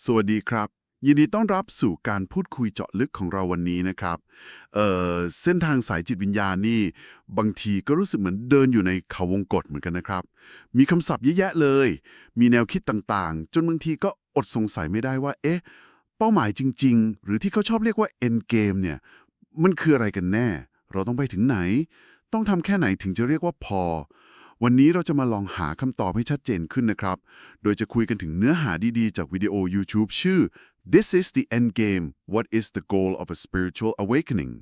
สวัสดีครับ ยินดีต้อนรับสู่การพูดคุยเจาะลึกของเราวันนี้นะครับเออเส้นทางสายจิตวิญญาณนี่ บางทีก็รู้สึกเหมือนเดินอยู่ในเขาวงกฏเหมือนกันนะครับ มีคำศัพท์เยอะแยะเลย มีแนวคิดต่างๆ จนบางทีก็อดสงสัยไม่ได้ว่า เอ๊ะ เป้าหมายจริง ๆ หรือที่เขาชอบเรียกว่า end game เนี่ย มันคืออะไรกันแน่ เราต้องไปถึงไหน ต้องทำแค่ไหนถึงจะเรียกว่าพอ วันนี้เราจะมาลองหาคำตอบให้ชัดเจนขึ้นนะครับ โดยจะคุยกันถึงเนื้อหาดีๆ จากวิดีโอ YouTube ชื่อ This is the End Game What is the Goal of a Spiritual Awakening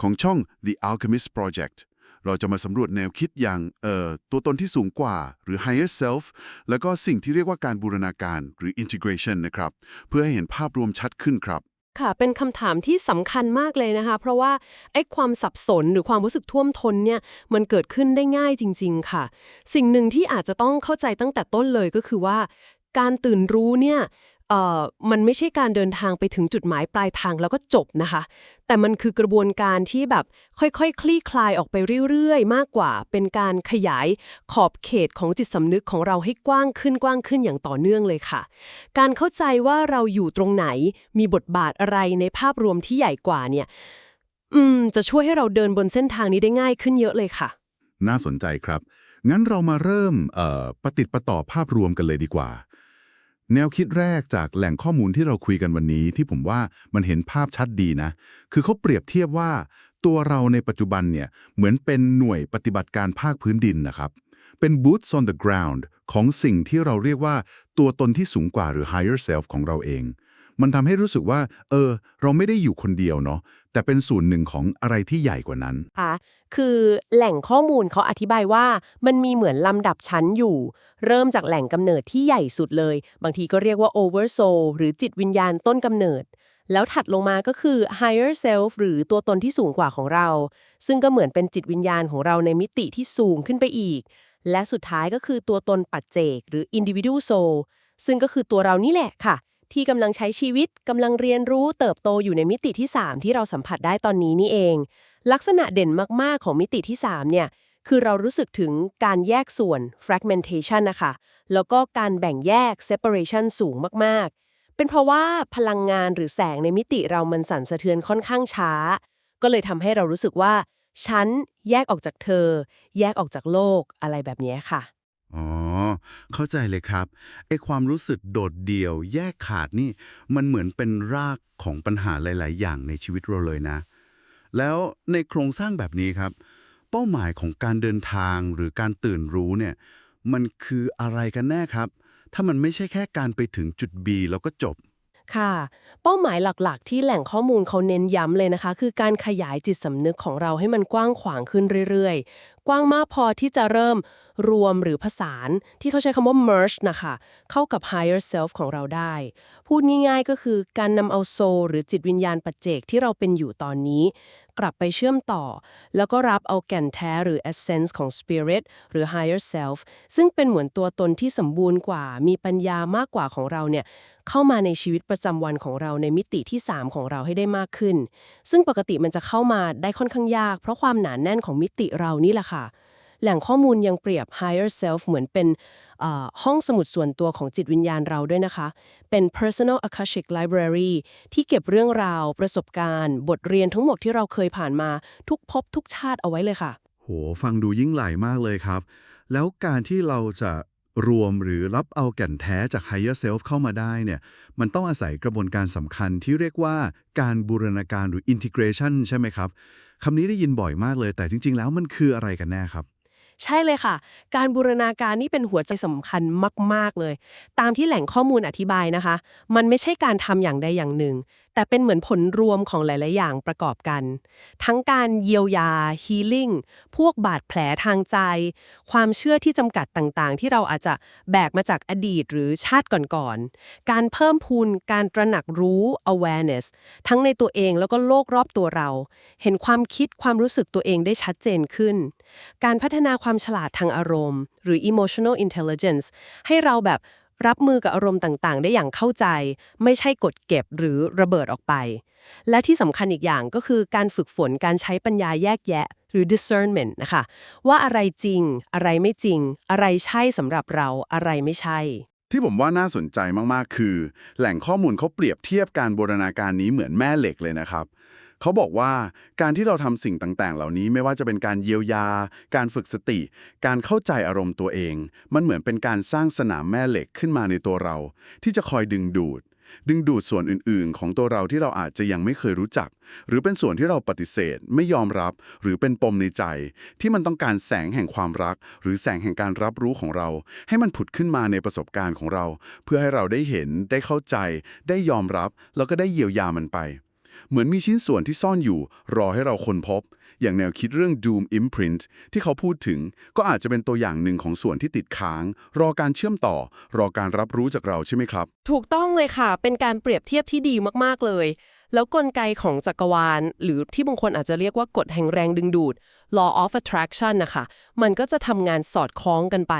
ของช่อง The Alchemist Project เราจะมาสำรวจแนวคิดอย่างเอ่อตัวตนที่สูงกว่า หรือ higher self แล้วก็สิ่งที่เรียกว่าการบูรณาการหรือ integration นะครับ เพื่อให้เห็นภาพรวมชัดขึ้นครับ ค่ะ เป็นคำถามที่สำคัญมากเลยนะคะ เพราะว่าไอ้ความสับสนหรือความรู้สึกท่วมท้นเนี่ยมันเกิดขึ้นได้ง่ายจริง ๆ ค่ะ สิ่งหนึ่งที่อาจจะต้องเข้าใจตั้งแต่ต้นเลยก็คือว่า การตื่นรู้เนี่ย เอ่อมันไม่ใช่การเดินทางไปถึงจุดหมายปลายทางแล้วก็จบนะคะ แต่มันคือกระบวนการที่แบบค่อยๆคคลี่คลายออกไปเรื่อยๆ มากกว่า เป็นการขยายขอบเขตของจิตสำนึกของเราให้กว้างขึ้นกว้างขึ้นอย่างต่อเนื่องเลยค่ะ การเข้าใจว่าเราอยู่ตรงไหนมีบทบาทอะไรในภาพรวมที่ใหญ่กว่าเนี่ยอืมจะช่วยให้เราเดินบนเส้นทางนี้ได้ง่ายขึ้นเยอะเลยค่ะ น่าสนใจครับ งั้นเรามาเริ่มเอ่อปฏิดประต่อภาพรวมกันเลยดีกว่า แนวคิดแรกจากแหล่งข้อมูลที่เราคุยกันวันนี้ที่ผมว่ามันเห็นภาพชัดดีนะ คือเขาเปรียบเทียบว่าตัวเราในปัจจุบันเนี่ยเหมือนเป็นหน่วยปฏิบัติการภาคพื้นดินนะครับ เป็น boots on the ground ของสิ่งที่เราเรียกว่าตัวตนที่สูงกว่าหรือ higher self ของเราเอง มันทำให้รู้สึกว่า เออ เราไม่ได้อยู่คนเดียวเนาะ แต่เป็นส่วนหนึ่งของอะไรที่ใหญ่กว่านั้น ค่ะคือแหล่งข้อมูลเขาอธิบายว่ามันมีเหมือนลำดับชั้นอยู่ เริ่มจากแหล่งกำเนิดที่ใหญ่สุดเลย บางทีก็เรียกว่า oversoul หรือจิตวิญญาณต้นกำเนิด แล้วถัดลงมาก็คือ higher self หรือตัวตนที่สูงกว่าของเรา ซึ่งก็เหมือนเป็นจิตวิญญาณของเราในมิติที่สูงขึ้นไปอีก และสุดท้ายก็คือตัวตนปัจเจก หรือ individual soul ซึ่งก็คือตัวเรานี่แหละค่ะ ที่กำลังใช้ชีวิตกำลังเรียนรู้เติบโตอยู่ในมิติที่ 3 ที่เราสัมผัสได้ตอนนี้นี่เอง ลักษณะเด่นมาก ๆ ของมิติที่ 3 เนี่ย คือเรารู้สึกถึงการแยกส่วน fragmentation นะคะ แล้วก็การแบ่งแยก separation สูงมาก ๆ เป็นเพราะว่าพลังงานหรือแสงในมิติเรามันสั่นสะเทือนค่อนข้างช้า ก็เลยทำให้เรารู้สึกว่า ฉันแยกออกจากเธอ แยกออกจากโลกอะไรแบบนี้ค่ะ อ๋อ เข้าใจเลยครับไอความรู้สึกโดดเดี่ยว แยกขาดนี่ มันเหมือนเป็นรากของปัญหาหลาย ๆ อย่างในชีวิตเราเลยนะ แล้วในโครงสร้างแบบนี้ครับ เป้าหมายของการเดินทางหรือการตื่นรู้เนี่ย มันคืออะไรกันแน่ครับ ถ้ามันไม่ใช่แค่การไปถึงจุด B แล้วก็จบค่ะ เป้าหมายหลักๆ ที่แหล่งข้อมูลเขาเน้นย้ำเลยนะคะ คือการขยายจิตสำนึกของเราให้มันกว้างขวางขึ้นเรื่อยๆ กว้างมากพอที่จะเริ่ม รวมหรือผสานที่เขาใช้คำว่า merge นะคะ เข้ากับ higher self ของเราได้ พูดง่ายๆก็คือการนำเอา soul หรือจิตวิญญาณปัจเจกที่เราเป็นอยู่ตอนนี้ กลับไปเชื่อมต่อ แล้วก็รับเอาแก่นแท้หรือ essence ของ spirit หรือ higher self ซึ่งเป็นเหมือนตัวตนที่สมบูรณ์กว่า มีปัญญามากกว่าของเราเนี่ยเข้ามาในชีวิตประจำวันของเราในมิติที่ 3 ของเราให้ได้มากขึ้น ซึ่งปกติมันจะเข้ามาได้ค่อนข้างยาก เพราะความหนานแน่นของมิติเรานี่แหละค่ะ แหล่งข้อมูลยังเปรียบ higher self เหมือนเป็นห้องสมุดส่วนตัวของจิตวิญญาณเราด้วยนะคะ เป็น personal akashic library ที่เก็บเรื่องราว ประสบการณ์ บทเรียนทั้งหมดที่เราเคยผ่านมาทุกภพทุกชาติเอาไว้เลยค่ะ โห ฟังดูยิ่งใหญ่มากเลยครับ แล้วการที่เราจะรวมหรือรับเอาแก่นแท้จาก Higher Self เข้ามาได้เนี่ย มันต้องอาศัยกระบวนการสำคัญที่เรียกว่าการบูรณาการหรือ integration ใช่ไหมครับคำนี้ได้ยินบ่อยมากเลย แต่จริง ๆ แล้วมันคืออะไรกันแน่ครับ ใช่เลยค่ะ การบูรณาการนี่เป็นหัวใจสำคัญมาก ๆ เลย ตามที่แหล่งข้อมูลอธิบายนะคะ มันไม่ใช่การทำอย่างใดอย่างหนึ่ง แต่เป็นเหมือนผลรวมของหลาย ๆ อย่างประกอบกัน ทั้งการเยียวยา healing พวกบาดแผลทางใจ ความเชื่อที่จำกัดต่าง ๆ ที่เราอาจจะแบกมาจากอดีตหรือชาติก่อน ๆ การเพิ่มพูนการตระหนักรู้ awareness ทั้งในตัวเองแล้วก็โลกรอบตัวเรา เห็นความคิดความรู้สึกตัวเองได้ชัดเจนขึ้น การพัฒนาความฉลาดทางอารมณ์ หรือ emotional intelligence ให้เราแบบรับมือกับอารมณ์ต่างๆ ได้อย่างเข้าใจ ไม่ใช่กดเก็บหรือระเบิดออกไป และที่สำคัญอีกอย่างก็คือการฝึกฝนการใช้ปัญญาแยกแยะ หรือ discernment นะคะ ว่าอะไรจริง อะไรไม่จริง อะไรใช่สำหรับเราอะไรไม่ใช่ ที่ผมว่าน่าสนใจมากๆ คือ แหล่งข้อมูลเขาเปรียบเทียบการบูรณาการนี้เหมือนแม่เหล็กเลยนะครับ เขาบอกว่าการที่เราทำสิ่งต่างๆ เหล่านี้ไม่ว่าจะเป็นการเยียวยา การฝึกสติ การเข้าใจอารมณ์ตัวเอง มันเหมือนเป็นการสร้างสนามแม่เหล็กขึ้นมาในตัวเรา ที่จะคอยดึงดูด ดึงดูดส่วนอื่นๆ ของตัวเราที่เราอาจจะยังไม่เคยรู้จัก หรือเป็นส่วนที่เราปฏิเสธ ไม่ยอมรับ หรือเป็นปมในใจ ที่มันต้องการแสงแห่งความรัก หรือแสงแห่งการรับรู้ของเรา ให้มันผุดขึ้นมาในประสบการณ์ของเรา เพื่อให้เราได้เห็นได้เข้าใจ ได้ยอมรับแล้วก็ได้เยียวยามันไป เหมือนมีชิ้นส่วนที่ซ่อนอยู่รอให้เราค้นพบ อย่างแนวคิดเรื่อง Doom Imprint ที่เขาพูดถึง ก็อาจจะเป็นตัวอย่างหนึ่งของส่วนที่ติดค้าง รอการเชื่อมต่อ รอการรับรู้จากเราใช่ไหมครับ ถูกต้องเลยค่ะ เป็นการเปรียบเทียบที่ดีมากๆเลย แล้วกลไกของจักรวาล หรือที่บางคนอาจจะเรียกว่ากฎแห่งแรงดึงดูด law of attraction นะคะมันก็จะทำงานสอดคล้องกันไป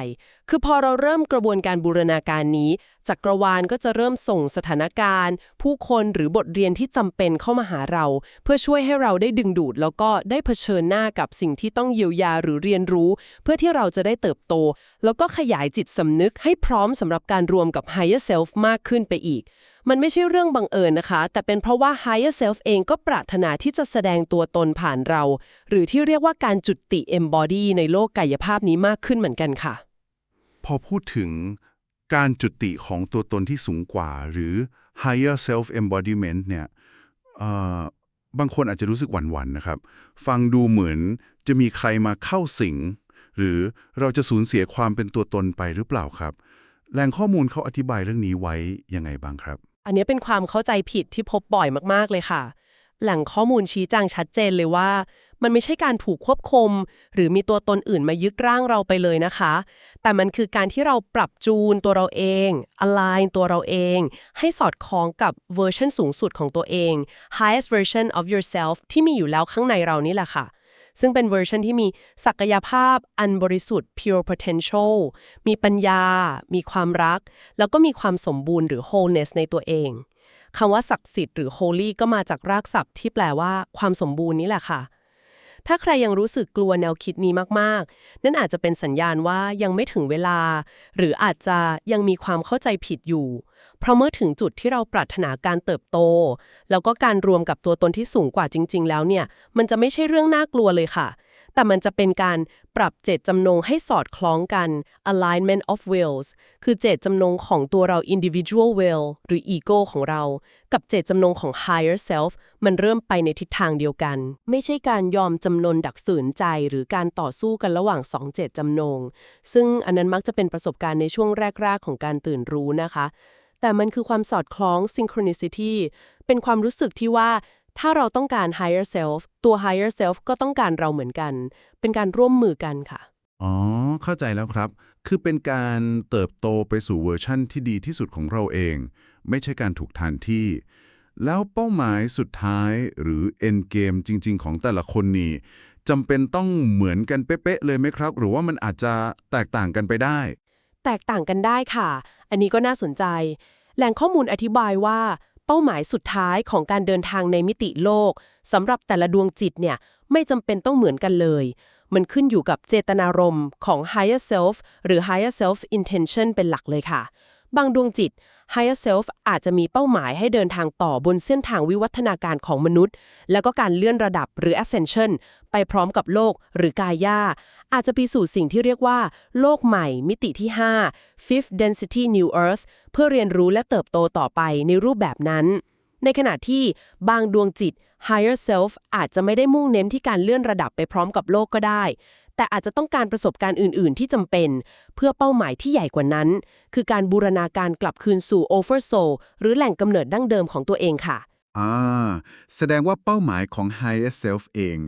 คือพอเราเริ่มกระบวนการบูรณาการนี้จักรวาลก็จะเริ่มส่งสถานการณ์ ผู้คนหรือบทเรียนที่จำเป็นเข้ามาหาเรา เพื่อช่วยให้เราได้ดึงดูด แล้วก็ได้เผชิญหน้ากับสิ่งที่ต้องเยียวยาหรือเรียนรู้ เพื่อที่เราจะได้เติบโต แล้วก็ขยายจิตสำนึกให้พร้อมสำหรับการรวมกับ higher self มากขึ้นไปอีก มันไม่ใช่เรื่องบังเอิญนะคะ แต่เป็นเพราะว่า higher self เองก็ปรารถนาที่จะแสดงตัวตนผ่านเรา หรือที่เรียกว่าการจุติ embody ในโลกกายภาพนี้มากขึ้นเหมือนกันค่ะ พอพูดถึงการจุติของตัวตนที่สูงกว่า หรือ higher self embodiment เนี่ยบางคนอาจจะรู้สึกหวั่นๆนะครับ ฟังดูเหมือนจะมีใครมาเข้าสิง หรือเราจะสูญเสียความเป็นตัวตนไปหรือเปล่าครับ แหล่งข้อมูลเขาอธิบายเรื่องนี้ไว้ยังไงบ้างครับ อันนี้เป็นความเข้าใจผิดที่พบบ่อยมากๆเลยค่ะ แหล่งข้อมูลชี้แจงชัดเจนเลยว่า มันไม่ใช่การถูกควบคุม หรือมีตัวตนอื่นมายึดร่างเราไปเลยนะคะ แต่มันคือการที่เราปรับจูนตัวเราเอง align ตัวเราเอง ให้สอดคล้องกับเวอร์ชันสูงสุดของตัวเอง highest version of yourself ที่มีอยู่แล้วข้างในเรานี่แหละค่ะ ซึ่งเป็นเวอร์ชันที่มีศักยภาพอันบริสุทธิ์ pure potential มีปัญญา มีความรัก แล้วก็มีความสมบูรณ์หรือ wholeness ในตัวเองคำว่าศักดิ์สิทธิ์หรือ holy ก็มาจากรากศัพท์ที่แปลว่าความสมบูรณ์นี่แหละค่ะ ถ้าใครยังรู้สึกกลัวแนวคิดนี้มากๆ นั่นอาจจะเป็นสัญญาณว่ายังไม่ถึงเวลา หรืออาจจะยังมีความเข้าใจผิดอยู่ เพราะเมื่อถึงจุดที่เราปรารถนาการเติบโต แล้วก็การรวมกับตัวตนที่สูงกว่าจริง ๆ แล้วเนี่ย มันจะไม่ใช่เรื่องน่ากลัวเลยค่ะ แต่มันจะเป็นการปรับเจตจำนงให้สอดคล้องกัน alignment of wills คือเจตจำนงของตัวเรา individual will หรือ ego ของเรา กับเจตจำนงของ higher self มันเริ่มไปในทิศทางเดียวกัน ไม่ใช่การยอมจำนนดักฝืนใจหรือการต่อสู้กันระหว่างสองเจตจำนง ซึ่งอันนั้นมักจะเป็นประสบการณ์ในช่วงแรก ๆ ของการตื่นรู้นะคะ แต่มันคือความสอดคล้อง synchronicity เป็นความรู้สึกที่ว่า ถ้าเราต้องการ higher self ตัว higher self ก็ต้องการเราเหมือนกัน เป็นการร่วมมือกันค่ะ อ๋อ เข้าใจแล้วครับ คือเป็นการเติบโตไปสู่เวอร์ชั่นที่ดีที่สุดของเราเอง ไม่ใช่การถูกทานที่ แล้วเป้าหมายสุดท้ายหรือ end game จริง ๆ ของแต่ละคนนี่จำเป็นต้องเหมือนกันเป๊ะๆเลยไหมครับ หรือว่ามันอาจจะแตกต่างกันไปได้ แตกต่างกันได้ค่ะ อันนี้ก็น่าสนใจ แหล่งข้อมูลอธิบายว่า เป้าหมายสุดท้ายของการเดินทางในมิติโลกสำหรับแต่ละดวงจิตเนี่ยไม่จำเป็นต้องเหมือนกันเลย มันขึ้นอยู่กับเจตนารมณ์ของ higher self หรือ higher self intention เป็นหลักเลยค่ะ บางดวงจิต higher self อาจจะมีเป้าหมายให้เดินทางต่อบนเส้นทางวิวัฒนาการของมนุษย์ แล้วก็การเลื่อนระดับหรือ ascension ไปพร้อมกับโลกหรือกายา อาจจะไปสู่สิ่งที่เรียกว่า โลกใหม่ มิติที่ 5 fifth density new earth เพื่อเรียนรู้และเติบโตต่อไปในรูปแบบนั้น ในขณะที่บางดวงจิต higher self อาจจะไม่ได้มุ่งเน้นที่การเลื่อนระดับไปพร้อมกับโลกก็ได้ แต่อาจจะต้องการประสบการณ์อื่น ๆ ที่จำเป็น เพื่อเป้าหมายที่ใหญ่กว่านั้น คือการบูรณาการกลับคืนสู่ over soul หรือแหล่งกำเนิดดั้งเดิมของตัวเองค่ะอ่าแสดงว่าเป้าหมายของ higher self เอง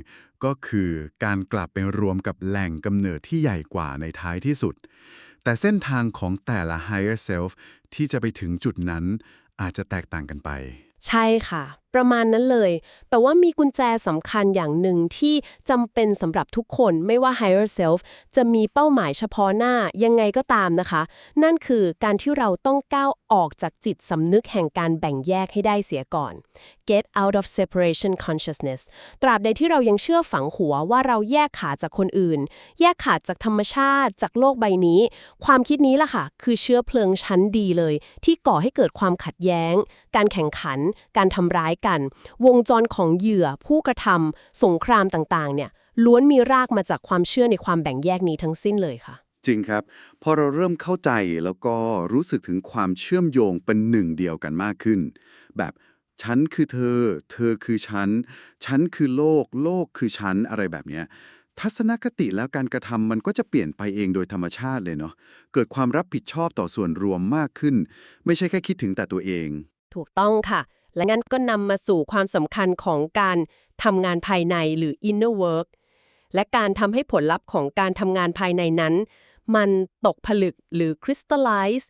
ก็คือการกลับไปรวมกับแหล่งกำเนิดที่ใหญ่กว่าในท้ายที่สุด แต่เส้นทางของแต่ละ higher self ที่จะไปถึงจุดนั้นอาจจะแตกต่างกันไป ใช่ค่ะ ประมาณนั้นเลย แต่ว่ามีกุญแจสำคัญอย่างหนึ่งที่จำเป็นสำหรับทุกคนไม่ว่า higher self จะมีเป้าหมายเฉพาะหน้ายังไงก็ตามนะคะ นั่นคือการที่เราต้องก้าวออกจากจิตสำนึกแห่งการแบ่งแยกให้ได้เสียก่อน get out of separation consciousness ตราบใดที่เรายังเชื่อฝังหัวว่าเราแยกขาดจากคนอื่น แยกขาดจากธรรมชาติ จากโลกใบนี้ ความคิดนี้ล่ะค่ะ คือเชื้อเพลิงชั้นดีเลย ที่ก่อให้เกิดความขัดแย้ง การแข่งขัน การทำร้ายกัน วงจรของเหยื่อ ผู้กระทำสงครามต่างๆ เนี่ยล้วนมีรากมาจากความเชื่อในความแบ่งแยกนี้ทั้งสิ้นเลยค่ะ จริงครับ พอเราเริ่มเข้าใจแล้วก็รู้สึกถึงความเชื่อมโยงเป็นหนึ่งเดียวกันมากขึ้น แบบฉันคือเธอ เธอคือฉัน ฉันคือโลก โลกคือฉัน อะไรแบบเนี้ยทัศนคติแล้วการกระทำมันก็จะเปลี่ยนไปเองโดยธรรมชาติเลยเนาะ เกิดความรับผิดชอบต่อส่วนรวมมากขึ้น ไม่ใช่แค่คิดถึงแต่ตัวเอง ถูกต้องค่ะ และงั้นก็นำมาสู่ความสำคัญของการทำงานภายในหรือ inner work และการทำให้ผลลัพธ์ของการทำงานภายในนั้น มันตกผลึกหรือ crystallize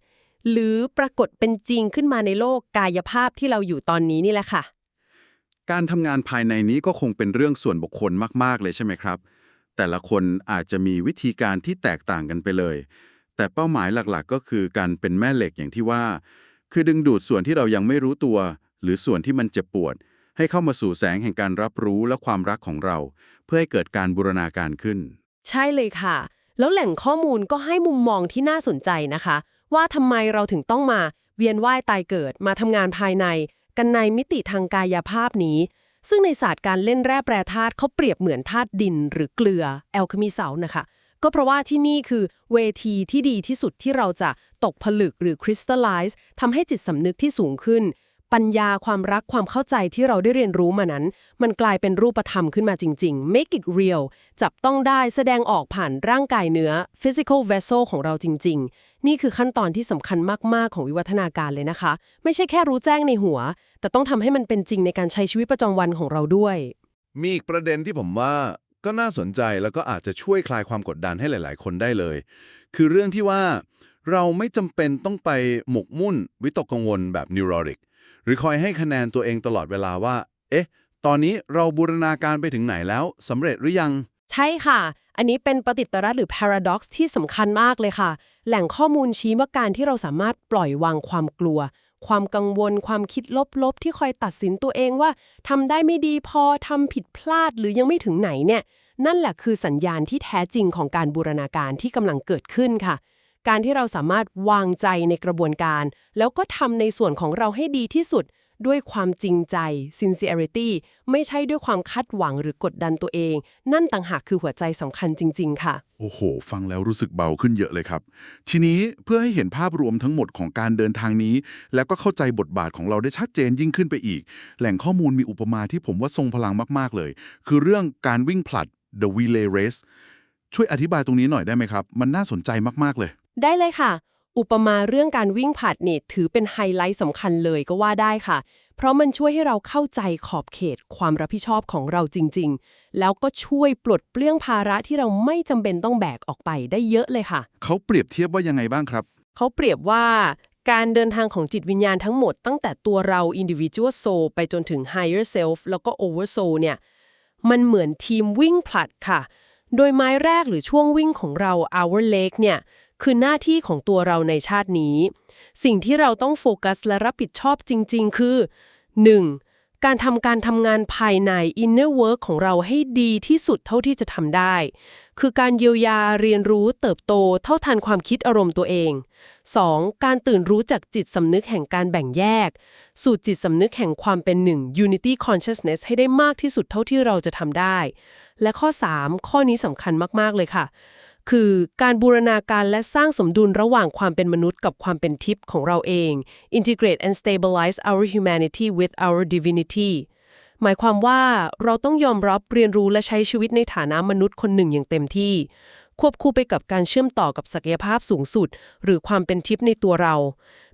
หรือปรากฏเป็นจริงขึ้นมาในโลกกายภาพที่เราอยู่ตอนนี้นี่แหละค่ะ การทำงานภายในนี้ก็คงเป็นเรื่องส่วนบุคคลมาก ๆ เลยใช่ไหมครับ แต่ละคนอาจจะมีวิธีการที่แตกต่างกันไปเลย แต่เป้าหมายหลักๆ ก็คือการเป็นแม่เหล็กอย่างที่ว่า คือดึงดูดส่วนที่เรายังไม่รู้ตัว หรือส่วนที่มันเจ็บปวด ให้เข้ามาสู่แสงแห่งการรับรู้และความรักของเรา เพื่อให้เกิดการบูรณาการขึ้น ใช่เลยค่ะ แล้วแหล่งข้อมูลก็ให้มุมมองที่น่าสนใจนะคะ ว่าทำไมเราถึงต้องมาเวียนว่ายตายเกิดมาทำงานภายใน กันในมิติทางกายภาพนี้ ซึ่งในศาสตร์การเล่นแร่แปรธาตุเขาเปรียบเหมือนธาตุดิน หรือเกลือแอลคมีเสานะคะก็เพราะว่าที่นี่คือเวทีที่ดีที่สุดที่เราจะตกผลึกหรือคริสตัลไลซ์ทำให้จิตสำนึกที่สูงขึ้น ปัญญาความรักความเข้าใจที่เราได้เรียนรู้มานั้น มันกลายเป็นรูปธรรมขึ้นมาจริง ๆ make it real จับต้องได้แสดงออกผ่านร่างกายเนื้อ physical vessel ของเราจริง ๆ นี่คือขั้นตอนที่สำคัญมาก ๆ ของวิวัฒนาการเลยนะคะ ไม่ใช่แค่รู้แจ้งในหัว แต่ต้องทำให้มันเป็นจริงในการใช้ชีวิตประจำวันของเราด้วย มีอีกประเด็นที่ผมว่าก็น่าสนใจแล้วก็อาจจะช่วยคลายความกดดันให้หลาย ๆ คนได้เลย คือเรื่องที่ว่าเราไม่จำเป็นต้องไปหมกมุ่นวิตกกังวลแบบนิวโรริก หรือคอยให้คะแนนตัวเองตลอดเวลาว่า เอ๊ะ ตอนนี้เราบูรณาการไปถึงไหนแล้วสำเร็จหรือยัง ใช่ค่ะ อันนี้เป็นปฏิตรหรือ paradox ที่สำคัญมากเลยค่ะ แหล่งข้อมูลชี้ว่าการที่เราสามารถปล่อยวางความกลัว ความกังวล ความคิดลบๆ ที่คอยตัดสินตัวเองว่าทำได้ไม่ดีพอทำผิดพลาดหรือยังไม่ถึงไหนเนี่ยนั่นแหละคือสัญญาณที่แท้จริงของการบูรณาการที่กำลังเกิดขึ้นค่ะ การที่เราสามารถวางใจในกระบวนการ แล้วก็ทำในส่วนของเราให้ดีที่สุด ด้วยความจริงใจ sincerity ไม่ใช่ด้วยความคาดหวังหรือกดดันตัวเอง นั่นต่างหากคือหัวใจสำคัญจริง ๆ ค่ะ โอ้โห ฟังแล้วรู้สึกเบาขึ้นเยอะเลยครับ ทีนี้เพื่อให้เห็นภาพรวมทั้งหมดของการเดินทางนี้ แล้วก็เข้าใจบทบาทของเราได้ชัดเจนยิ่งขึ้นไปอีก แหล่งข้อมูลมีอุปมาที่ผมว่าทรงพลังมากๆเลย คือเรื่องการวิ่งผลัด The Relay Race ช่วยอธิบายตรงนี้หน่อยได้ไหมครับ มันน่าสนใจมาก ๆ เลย ได้เลยค่ะ อุปมาเรื่องการวิ่งผลัดเนี่ยถือเป็นไฮไลท์สำคัญเลยก็ว่าได้ค่ะ เพราะมันช่วยให้เราเข้าใจขอบเขตความรับผิดชอบของเราจริง ๆ แล้วก็ช่วยปลดเปลื้องภาระที่เราไม่จำเป็นต้องแบกออกไปได้เยอะเลยค่ะ เขาเปรียบเทียบว่ายังไงบ้างครับ เขาเปรียบว่าการเดินทางของจิตวิญญาณทั้งหมดตั้งแต่ตัวเรา individual soul ไปจนถึง higher self แล้วก็ over soul เนี่ย มันเหมือนทีมวิ่งผลัดค่ะ โดยไม้แรกหรือช่วงวิ่งของเรา our leg เนี่ย คือหน้าที่ของตัวเราในชาตินี้ สิ่งที่เราต้องโฟกัสและรับผิดชอบจริง ๆ คือ 1. การทำการทำงานภายใน inner work ของเราให้ดีที่สุดเท่าที่จะทำได้ คือการเยียวยาเรียนรู้เติบโตเท่าทันความคิดอารมณ์ตัวเอง 2. การตื่นรู้จากจิตสำนึกแห่งการแบ่งแยก สู่จิตสำนึกแห่งความเป็นหนึ่ง unity consciousness ให้ได้มากที่สุดเท่าที่เราจะทำได้ และข้อ 3 ข้อนี้สำคัญมาก ๆ เลยค่ะ คือการบูรณาการและสร้างสมดุลระหว่างความเป็นมนุษย์กับความเป็นทิพย์ของเราเอง integrate and stabilize our humanity with our divinity หมายความว่าเราต้องยอมรับเรียนรู้และใช้ชีวิตในฐานะมนุษย์คนหนึ่งอย่างเต็มที่ ควบคู่ไปกับการเชื่อมต่อกับศักยภาพสูงสุด หรือความเป็นทิพย์ในตัวเรา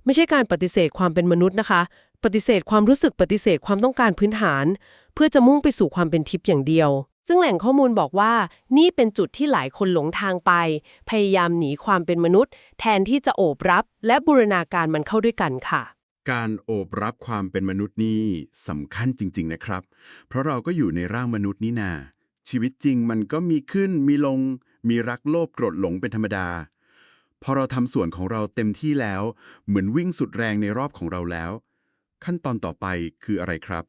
ไม่ใช่การปฏิเสธความเป็นมนุษย์นะคะ ปฏิเสธความรู้สึกปฏิเสธความต้องการพื้นฐาน เพื่อจะมุ่งไปสู่ความเป็นทิพย์อย่างเดียว ซึ่งแหล่งข้อมูลบอกว่านี่เป็นจุดที่หลายคนหลงทางไป พยายามหนีความเป็นมนุษย์ แทนที่จะโอบรับ และบูรณาการมันเข้าด้วยกันค่ะ การโอบรับความเป็นมนุษย์นี่สำคัญจริง ๆ นะครับ เพราะเราก็อยู่ในร่างมนุษย์นี่นา ชีวิตจริงมันก็มีขึ้นมีลง มีรักโลภโกรธหลงเป็นธรรมดา พอเราทำส่วนของเราเต็มที่แล้ว เหมือนวิ่งสุดแรงในรอบของเราแล้ว ขั้นตอนต่อไปคืออะไรครับ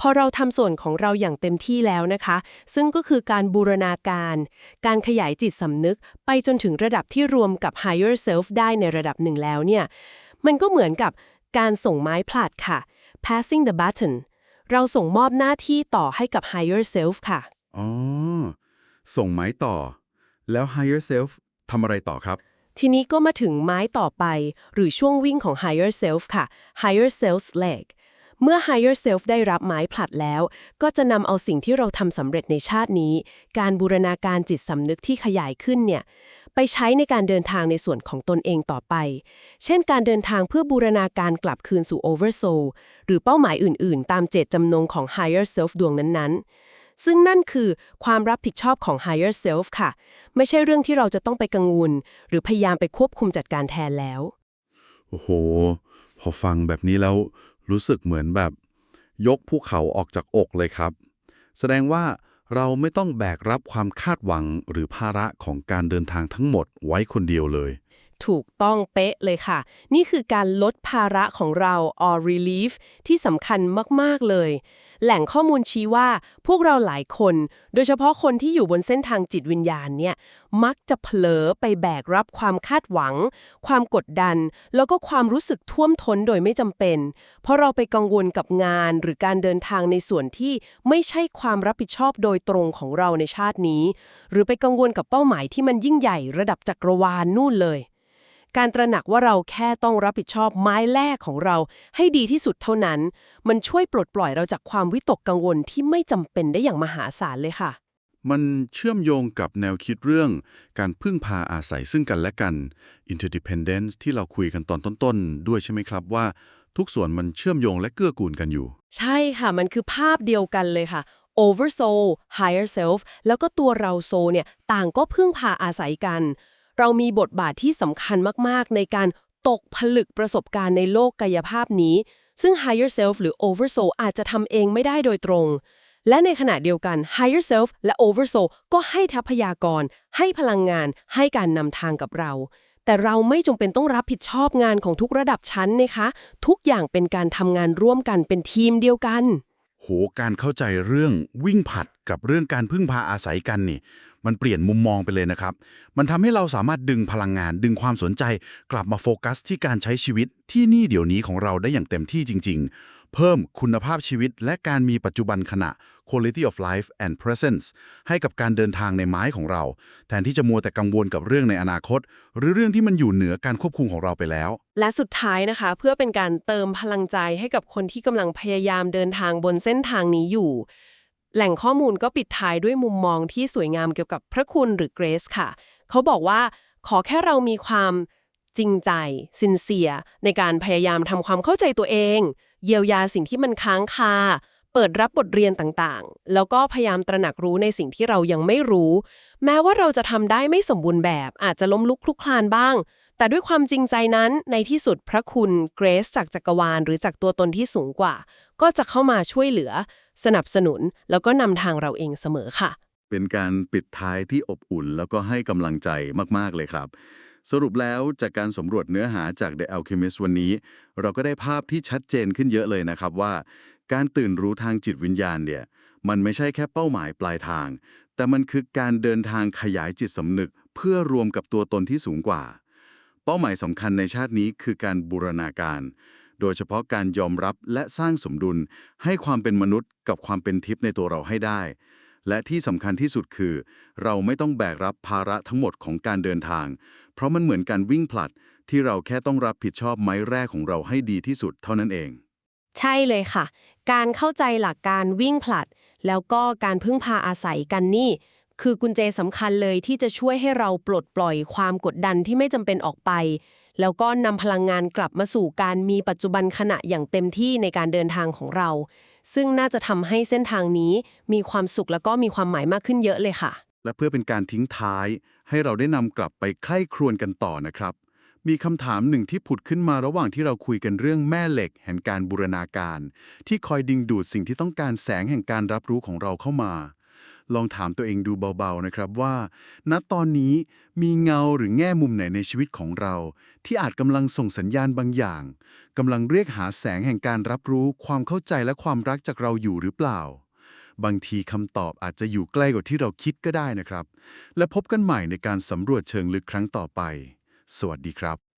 พอเราทำส่วนของเราอย่างเต็มที่แล้วนะคะ ซึ่งก็คือการบูรณาการ การขยายจิตสำนึกไปจนถึงระดับที่รวมกับ higher self ได้ในระดับหนึ่งแล้วเนี่ย มันก็เหมือนกับการส่งไม้ผลัดค่ะ passing the button เราส่งมอบหน้าที่ต่อให้กับ higher self ค่ะ อ๋อ ส่งไม้ต่อ แล้ว higher self ทำอะไรต่อครับ ทีนี้ก็มาถึงไม้ต่อไป หรือช่วงวิ่งของ higher self ค่ะ higher self's leg เมื่อ higher self ได้รับไม้ผลัดแล้ว ก็จะนำเอาสิ่งที่เราทำสำเร็จในชาตินี้ การบูรณาการจิตสำนึกที่ขยายขึ้นเนี่ยไปใช้ในการเดินทางในส่วนของตนเองต่อไป เช่นการเดินทางเพื่อบูรณาการกลับคืนสู่ oversoul หรือเป้าหมายอื่น ๆ ตามเจตจำนงของ higher self ดวงนั้นๆซึ่งนั่นคือความรับผิดชอบของ higher self ค่ะ ไม่ใช่เรื่องที่เราจะต้องไปกังวล หรือพยายามไปควบคุมจัดการแทนแล้ว โอ้โห พอฟังแบบนี้แล้ว รู้สึกเหมือนแบบยกภูเขาออกจากอกเลยครับ แสดงว่าเราไม่ต้องแบกรับความคาดหวังหรือภาระของการเดินทางทั้งหมดไว้คนเดียวเลย ถูกต้องเป๊ะเลยค่ะ นี่คือการลดภาระของเรา or relief ที่สำคัญมาก ๆ เลย แหล่งข้อมูลชี้ว่าพวกเราหลายคน โดยเฉพาะคนที่อยู่บนเส้นทางจิตวิญญาณเนี่ย มักจะเผลอไปแบกรับความคาดหวัง ความกดดัน แล้วก็ความรู้สึกท่วมท้นโดยไม่จำเป็น เพราะเราไปกังวลกับงานหรือการเดินทางในส่วนที่ไม่ใช่ความรับผิดชอบโดยตรงของเราในชาตินี้ หรือไปกังวลกับเป้าหมายที่มันยิ่งใหญ่ระดับจักรวาลนู่นเลย การตระหนักว่าเราแค่ต้องรับผิดชอบไม้แรกของเรา ให้ดีที่สุดเท่านั้น มันช่วยปลดปล่อยเราจากความวิตกกังวลที่ไม่จำเป็นได้อย่างมหาศาลเลยค่ะมันเชื่อมโยงกับแนวคิดเรื่องการพึ่งพาอาศัยซึ่งกันและกัน interdependence ที่เราคุยกันตอนต้นๆ ด้วยใช่ไหมครับว่า ทุกส่วนมันเชื่อมโยงและเกื้อกูลกันอยู่ ใช่ค่ะ มันคือภาพเดียวกันเลยค่ะ over soul higher self แล้วก็ตัวเราโซเนี่ย ต่างก็พึ่งพาอาศัยกัน เรามีบทบาทที่สำคัญมาก ๆ ในการตกผลึกประสบการณ์ในโลกกายภาพนี้ ซึ่ง higher self หรือ over soul อาจจะทำเองไม่ได้โดยตรง และในขณะเดียวกัน higher self และ over soul ก็ให้ทรัพยากร ให้พลังงาน ให้การนำทางกับเรา แต่เราไม่จงเป็นต้องรับผิดชอบงานของทุกระดับชั้นนะคะ ทุกอย่างเป็นการทำงานร่วมกันเป็นทีมเดียวกัน โหการเข้าใจเรื่องวิ่งผัดกับเรื่องการพึ่งพาอาศัยกันนี่ มันเปลี่ยนมุมมองไปเลยนะครับ มันทำให้เราสามารถดึงพลังงาน ดึงความสนใจ กลับมาโฟกัสที่การใช้ชีวิตที่นี่เดี๋ยวนี้ของเราได้อย่างเต็มที่จริง ๆ เพิ่มคุณภาพชีวิต และการมีปัจจุบันขณะ quality of life and presence ให้กับการเดินทางในไม้ของเรา แทนที่จะมัวแต่กังวลกับเรื่องในอนาคต หรือเรื่องที่มันอยู่เหนือการควบคุมของเราไปแล้ว และสุดท้ายนะคะ เพื่อเป็นการเติมพลังใจให้กับคนที่กำลังพยายามเดินทางบนเส้นทางนี้อยู่ แหล่งข้อมูลก็ปิดท้ายด้วยมุมมองที่สวยงามเกี่ยวกับพระคุณหรือเกรซค่ะ เขาบอกว่าขอแค่เรามีความจริงใจ สินเสีย ในการพยายามทำความเข้าใจตัวเอง เยียวยาสิ่งที่มันค้างคา เปิดรับบทเรียนต่างๆ แล้วก็พยายามตระหนักรู้ในสิ่งที่เรายังไม่รู้ แม้ว่าเราจะทำได้ไม่สมบูรณ์แบบ อาจจะล้มลุกคลุกคลานบ้าง แต่ด้วยความจริงใจนั้นในที่สุดพระคุณเกรซจากจักรวาล หรือจากตัวตนที่สูงกว่า ก็จะเข้ามาช่วยเหลือ สนับสนุน แล้วก็นำทางเราเองเสมอค่ะ เป็นการปิดท้ายที่อบอุ่นแล้วก็ให้กำลังใจมากๆเลยครับ สรุปแล้วจากการสำรวจเนื้อหาจาก The Alchemist วันนี้ เราก็ได้ภาพที่ชัดเจนขึ้นเยอะเลยนะครับว่า การตื่นรู้ทางจิตวิญญาณเนี่ยมันไม่ใช่แค่เป้าหมายปลายทาง แต่มันคือการเดินทางขยายจิตสำนึก เพื่อรวมกับตัวตนที่สูงกว่า เป้าหมายสำคัญในชาตินี้คือการบูรณาการ โดยเฉพาะการยอมรับและสร้างสมดุล ให้ความเป็นมนุษย์กับความเป็นทิพย์ในตัวเราให้ได้ และที่สำคัญที่สุดคือ เราไม่ต้องแบกรับภาระทั้งหมดของการเดินทาง เพราะมันเหมือนการวิ่งผลัด ที่เราแค่ต้องรับผิดชอบไม้แรกของเราให้ดีที่สุดเท่านั้นเอง ใช่เลยค่ะ การเข้าใจหลักการวิ่งผลัด แล้วก็การพึ่งพาอาศัยกันนี่ คือกุญแจสำคัญเลยที่จะช่วยให้เราปลดปล่อยความกดดันที่ไม่จำเป็นออกไป แล้วก็นำพลังงานกลับมาสู่การมีปัจจุบันขณะอย่างเต็มที่ในการเดินทางของเรา ซึ่งน่าจะทำให้เส้นทางนี้มีความสุขแล้วก็มีความหมายมากขึ้นเยอะเลยค่ะ และเพื่อเป็นการทิ้งท้าย ให้เราได้นำกลับไปใคร่ครวญกันต่อนะครับ มีคำถามหนึ่งที่ผุดขึ้นมาระหว่างที่เราคุยกันเรื่องแม่เหล็ก แห่งการบูรณาการ ที่คอยดึงดูดสิ่งที่ต้องการแสงแห่งการรับรู้ของเราเข้ามา ลองถามตัวเองดูเบาๆนะครับว่า ณตอนนี้มีเงาหรือแง่มุมไหนในชีวิตของเรา ที่อาจกำลังส่งสัญญาณบางอย่างกำลังเรียกหาแสงแห่งการรับรู้ความเข้าใจและความรักจากเราอยู่หรือเปล่า บางทีคำตอบอาจจะอยู่ใกล้กว่าที่เราคิดก็ได้นะครับ และพบกันใหม่ในการสำรวจเชิงลึกครั้งต่อไป สวัสดีครับ